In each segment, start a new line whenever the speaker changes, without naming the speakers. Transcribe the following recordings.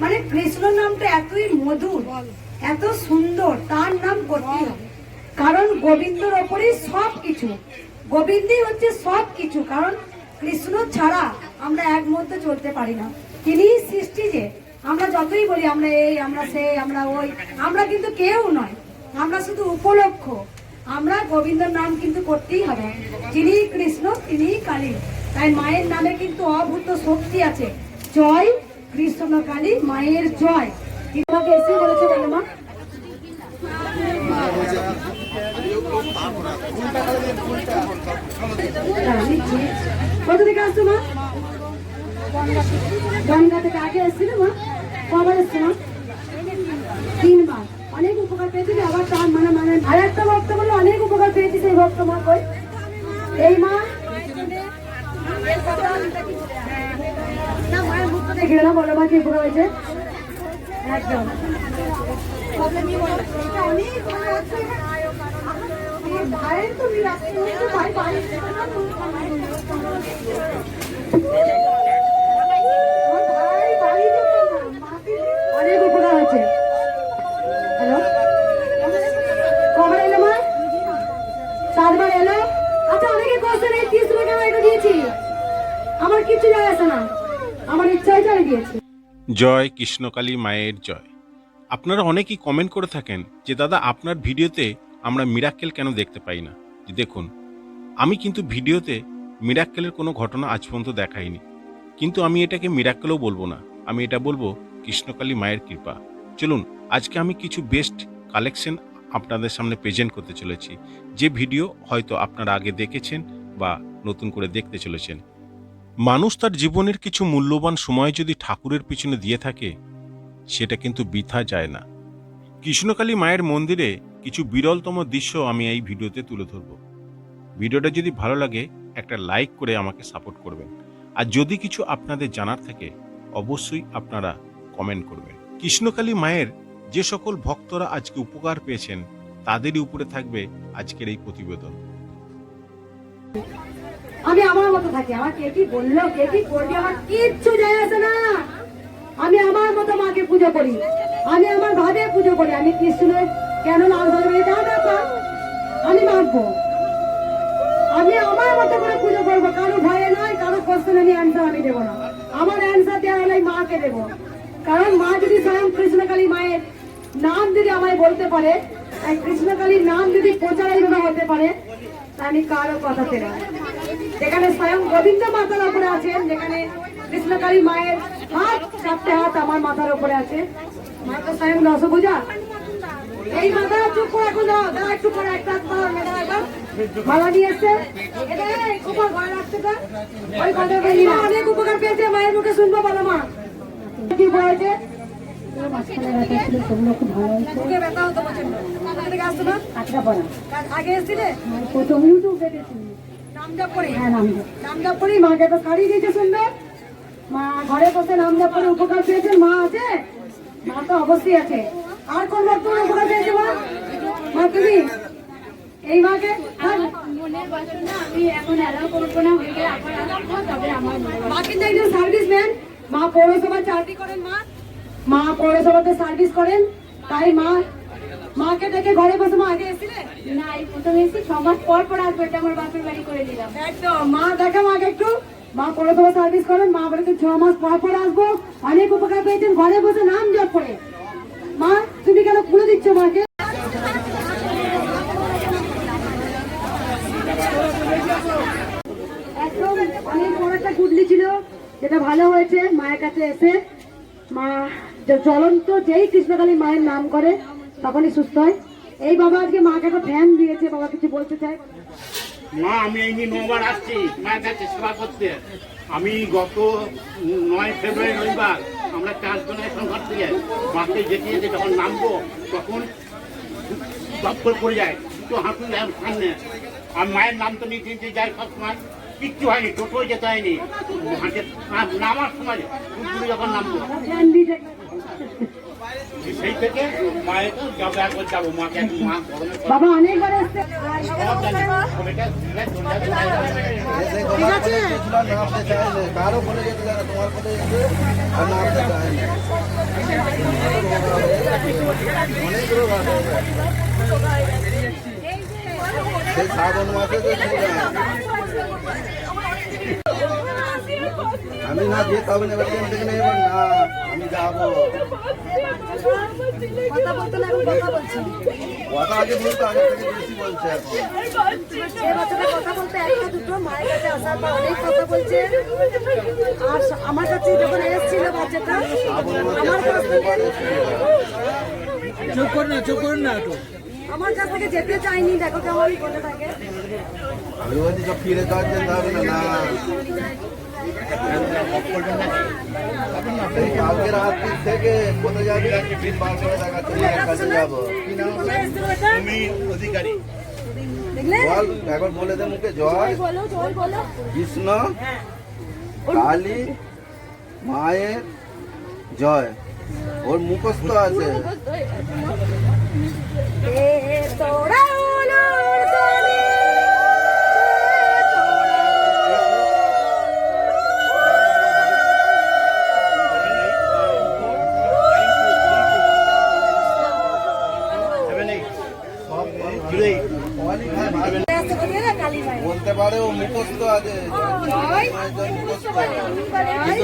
মানে কৃষ্ণ নামটা এতই মধুর এত সুন্দর তার নাম করতেই কারণ গোবিন্দর ওপরেই সব কিছু। গোবিন্দই হচ্ছে সব কিছু কারণ কৃষ্ণ ছাড়া আমরা এক মধ্যে চলতে পারি না। তিনি সৃষ্টি যে আমরা যতই বলি আমরা এই আমরা সেই আমরা ওই আমরা কিন্তু কেউ নয়। আমরা শুধু উপলক্ষ। আমরা গোবিন্দর নাম কিন্তু করতেই হবে। যিনি কৃষ্ণ তিনি কালী। তাই মায়ের নামে কিন্তু অভূত শক্তি আছে। জয় কৃষ্ণ কালী মায়ের জয়। আমাকে এসে বলেছে বলো মা? কোথা থেকে আসছো মা? গঙ্গা থেকে আগে এসেছিল কবার এসছো মা? তিনবার। অনেক উপকার পেয়েছি আবার তার মানে মানে আর একটা ভক্ত বলে অনেক উপকার পেয়েছি সেই ভক্ত মা কই? এই মা দেখে না বলো মা কি হয়েছে। একদম। ভাইয়ের তো ভাই বাড়ি আমার কিচ্ছু যায় আসে না। আমার ইচ্ছাই আমি দিয়েছি
জয় কৃষ্ণকালী মায়ের জয়। আপনারা অনেকেই কমেন্ট করে থাকেন যে, দাদা, আপনার ভিডিওতে আমরা মিরাক্কেল কেন দেখতে পাই না? দেখুন, আমি কিন্তু ভিডিওতে মিরাক্কেলের কোনো ঘটনা আজ পর্যন্ত দেখাইনি। কিন্তু আমি এটাকে মিরাক্কেলও বলব না। আমি এটা বলব কৃষ্ণকালী মায়ের কৃপা। চলুন, আজকে আমি কিছু বেস্ট কালেকশন আপনাদের সামনে প্রেজেন্ট করতে চলেছি। যে ভিডিও হয়তো আপনারা আগে দেখেছেন বা নতুন করে দেখতে চলেছেন। মানুষ তার জীবনের কিছু মূল্যবান সময় যদি ঠাকুরের পিছনে দিয়ে থাকে, সেটা কিন্তু বৃথা যায় না। কৃষ্ণকালী মায়ের মন্দিরে কিছু বিরলতম দৃশ্য আমি এই ভিডিওতে তুলে ধরব। ভিডিওটা যদি ভালো লাগে, একটা লাইক করে আমাকে সাপোর্ট করবেন। আর যদি কিছু আপনাদের জানার থাকে, অবশ্যই আপনারা কমেন্ট করবেন। কৃষ্ণকালী মায়ের যে সকল ভক্তরা আজকে উপকার পেয়েছেন, তাদেরই উপরে থাকবে আজকের এই প্রতিবেদন।
আমি আমার মতো থাকি। আমার কে কি বলল, কে কি করবে, আমার কিচ্ছু যায় আসে না। আমি আমার মতো মাকে পুজো করি। আমি আমার ভাবে পুজো করি। আমি কৃষ্ণের কেন নাম ধরবে আমি মানবো আমি আমার মতো করে পুজো করব। কারও ভয়ে নয়, কারও কোশ্চেন আমি অ্যান্সার আমি দেবো না। আমার অ্যান্সার দেওয়া হলে মাকে দেবো। কারণ মা যদি স্বয়ং কৃষ্ণকালী মায়ের নাম যদি আমায় বলতে পারে কৃষ্ণকালীর নাম যদি প্রচার হতে পারে আমি কারও কথাতে না। যেখানে স্বয়ং গোবিন্দ মাতার উপরে আছেন যেখানে কৃষ্ণকালী মায়ের হাত চারটে হাত আমার মাথার উপরে আছে। মা তো স্বয়ং রসভুজা এই মাথা চুপ করে এখন দাও দাও একটু করে একটা মালা নিয়ে এসছে। অনেক উপকার পেয়েছে মায়ের মুখে শুনব বলো মা। কি বলেছে আগে এসেছিলে? প্রথম ইউটিউব দেখেছি। হ্যাঁ মাকে তো শাড়ি দিয়েছে সুন্দর। মা ঘরে বসে উপকার পেয়েছেন মা আছে? মা তো অবশ্যই আছে। আর কোন বর্তমানে উপকার পেয়েছে মা? মা তুমি? এই মাকে? হ্যাঁ?
মনের বাসনা আমি এখন অ্যালাউ করব না হয়ে গেলে আবার আসব তবে আমার
মা কিন্তু একজন সার্ভিস ম্যান মা পৌরসভার চাকরি করেন মা। মা পৌরসভাতে সার্ভিস করেন। তাই মা মাকে ডেকে ঘরে বসে মা আগে এসেছিলে?
না এই প্রথমে এসে ছ মাস পর পর আসব এটা আমার বাপের বাড়ি করে দিলাম।
একদম। মা দেখো মাকে একটু। মা পৌরসভা সার্ভিস করেন মা বলেছে ছ মাস পর পর আসব। অনেক উপকার পেয়েছেন ঘরে বসে নাম জপ করে। মা তুমি কেন খুলে দিচ্ছ মাকে? একদম অনেক বড় একটা গুডলি ছিল যেটা ভালো হয়েছে মায়ের কাছে এসে। মা জ্বলন্ত যেই কৃষ্ণকালী মায়ের নাম করে তখনই সুস্থ হয়। এই বাবা আজকে মাকে একটা ফ্যান দিয়েছে বাবা কিছু বলতে চাই
মা আমি এই নিয়ে নবার আসছি। মায়ের কাছে সেবা করতে। আমি গত নয় ফেব্রুয়ারি রবিবার আমরা চারজন এখন ঘর থেকে মাকে যেতে যেতে যখন নামবো তখন দপ্তর পড়ে যায়। দুটো হাঁটু যায় সামনে। আর মায়ের নাম তো নিতে নিতে যায় সবসময়। কিচ্ছু হয়নি টোটো যেতে হয়নি। হাঁটে নামার সময় যখন নামবো। সেই থেকে মায়ের যাব একবার যাব মাকে এক মা
বাবা অনেকবার ঠিক আছে।
কারও বলে যেতে চায় তোমার বলে যেতে আর নামতে চায় অনেক রোগ আছে। সেই শ্রাবণ মাসে তো ছিলাম। আমি না যেতে হবে না আমি যাব।
কথা বলতে না কথা বলছি।
কথা আগে বলতো আগে থেকে বেশি বলছে
যে বাচ্চাটা কথা বলতে একটা দুটো মায়ের কাছে আসার পর অনেক কথা বলছে। আর আমার কাছে যখন এসেছিল বাচ্চাটা আমার কাছ থেকে
চুপ করুন না চুপ করুন না একটু।
আমার কাছ থেকে যেতে চাইনি দেখো কেমন বলে থাকে।
আমি বলছি সব ফিরে যাওয়ার জন্য হবে না না। কালকে থেকে কোথায় যাবি? বার করে দেখাচ্ছে মায়ের কাছে যাব।
কোথায়
অধিকারী।
জল একবার বলে দে মুখে জয় কৃষ্ণ কালী মায়ের জয়। ওর মুখস্থ আছে। বলতে পারে ও মুখস্থ আছে।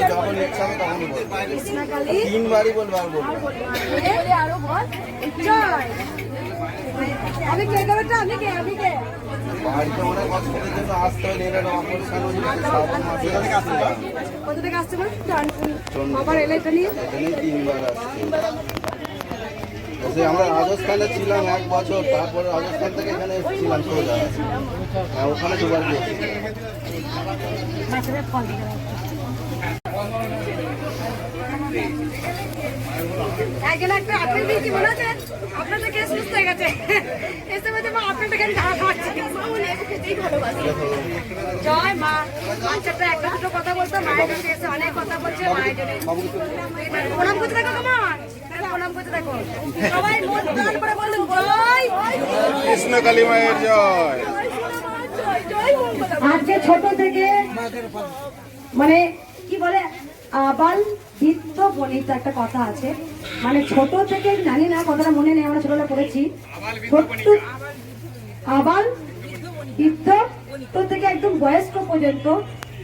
যখন তখন বলবে
কৃষ্ণা কালী
তিনবারই বলবে আর বলবে
আমি কে আমি কে আমি কে
বাড়িতে অনেক জন্য আসতে এলেন অপারেশন
কোথা থেকে আবার এলে এটা নিয়ে?
তিনবার আসছি। সে আমরা রাজস্থানে ছিলাম এক বছর, তারপরে রাজস্থান থেকে এখানে এসেছিলাম সোজা। হ্যাঁ গেছি।
আপনার এসে বলছে, মা খাওয়া খাওয়াচ্ছে। মা বলে একে খেতেই ভালোবাসে। জয় মা। বাচ্চাটা একটা দুটো কথা বলতো মায়ের কাছে এসে অনেক কথা বলছে মায়ের জন্য। প্রণাম করতে দেখো তোমার প্রণাম করতে দেখো সবাই মন প্রাণ করে বললেন জয়।
কৃষ্ণ কালী মায়ের জয়।
আজকে ছোট থেকে মানে কি বলে আবাল বিত্ত বনিত একটা কথা আছে। মানে ছোট থেকে জানি না কথাটা মনে নেই আমরা ছোটবেলা পড়েছি। ছোট্ট আবাল বৃদ্ধ তো থেকে একদম বয়স্ক পর্যন্ত।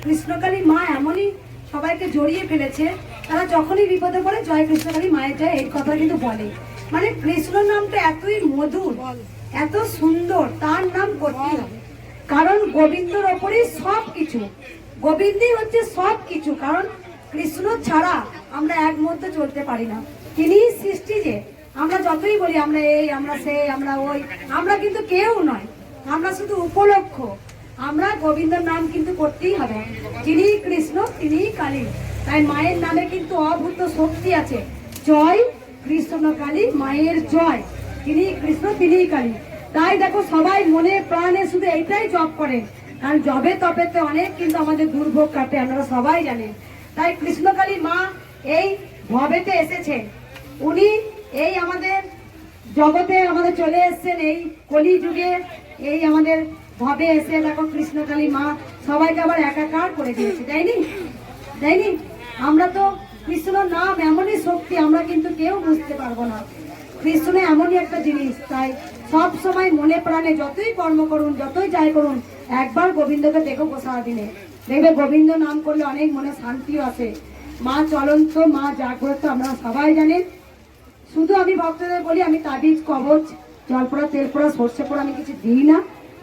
কৃষ্ণকালী মা এমনই সবাইকে জড়িয়ে ফেলেছে, তারা যখনই বিপদে পড়ে জয় কৃষ্ণকালী মায়ের জয় এই কথা কিন্তু বলে। মানে কৃষ্ণ নামটা এতই মধুর, এত সুন্দর, তার নাম কারণ গোবিন্দর ওপরেই সব কিছু। গোবিন্দই হচ্ছে সব কিছু, কারণ কৃষ্ণ ছাড়া আমরা এক মধ্যে চলতে পারি না। তিনি সৃষ্টি যে, আমরা যতই বলি আমরা এই, আমরা সেই, আমরা ওই, আমরা কিন্তু কেউ নয়। আমরা শুধু উপলক্ষ। আমরা গোবিন্দর নাম কিন্তু করতেই হবে। যিনি কৃষ্ণ, তিনি কালী। তাই মায়ের নামে কিন্তু অভূত শক্তি আছে। জয় কৃষ্ণ কালী, মায়ের জয়। তিনি কৃষ্ণ তিনি কালী। তাই দেখো, সবাই মনে প্রাণে শুধু এইটাই জব করে কারণ জবে তপেতে অনেক কিন্তু আমাদের দুর্ভোগ কাটে, আমরা সবাই জানেন তাই কৃষ্ণকালী মা এই ভবেতে এসেছেন। উনি এই আমাদের জগতে আমাদের চলে এসেছেন এই কলি যুগে এই আমাদের ভাবে এসে দেখো কৃষ্ণকালী মা, সবাইকে আবার একাকার করে দিয়েছে তাইনি তাইনি আমরা তো কৃষ্ণর নাম এমনই শক্তি, আমরা কিন্তু কেউ বুঝতে পারব না। কৃষ্ণ এমনই একটা জিনিস, তাই সব সময় মনে প্রাণে যতই কর্ম করুন, যতই যাই করুন, একবার গোবিন্দকে দেখো প্রসাদ দিনে দেখবে গোবিন্দ নাম করলে অনেক মনে শান্তিও আসে। মা চলন্ত, মা জাগ্রত, আমরা সবাই জানেন শুধু আমি ভক্তদের বলি, আমি তাবিজ, কবচ জলপোড়া তেল পড়া সর্ষে পড়া আমি কিছু দিই না।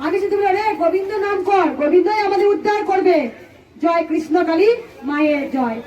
আমি শুধু বলি, রে, গোবিন্দ নাম কর, গোবিন্দই আমাদের উদ্ধার করবে। জয় কৃষ্ণ কালী মায়ের জয়।